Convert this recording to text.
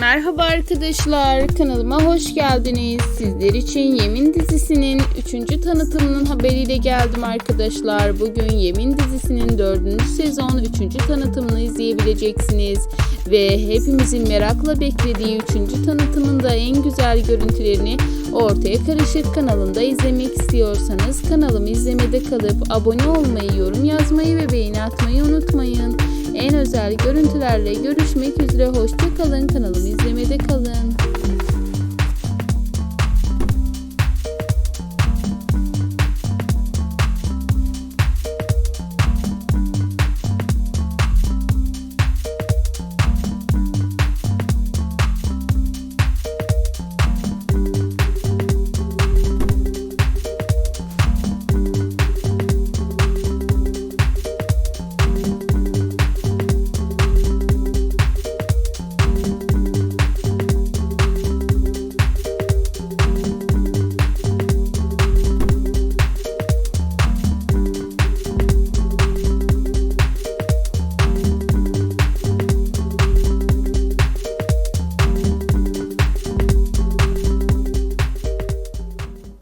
Merhaba arkadaşlar, kanalıma hoş geldiniz. Sizler için Yemin dizisinin 3. tanıtımının haberiyle geldim arkadaşlar. Bugün Yemin dizisinin 4. sezon 3. tanıtımını izleyebileceksiniz. Ve hepimizin merakla beklediği 3. tanıtımında en güzel görüntülerini Ortaya Karışık kanalında izlemek istiyorsanız kanalımı izlemede kalıp abone olmayı, yorum yazmayı ve beğeni atmayı unutmayın. En özel görüntülerle görüşmek üzere. Hoşça kalın. Kanalımı.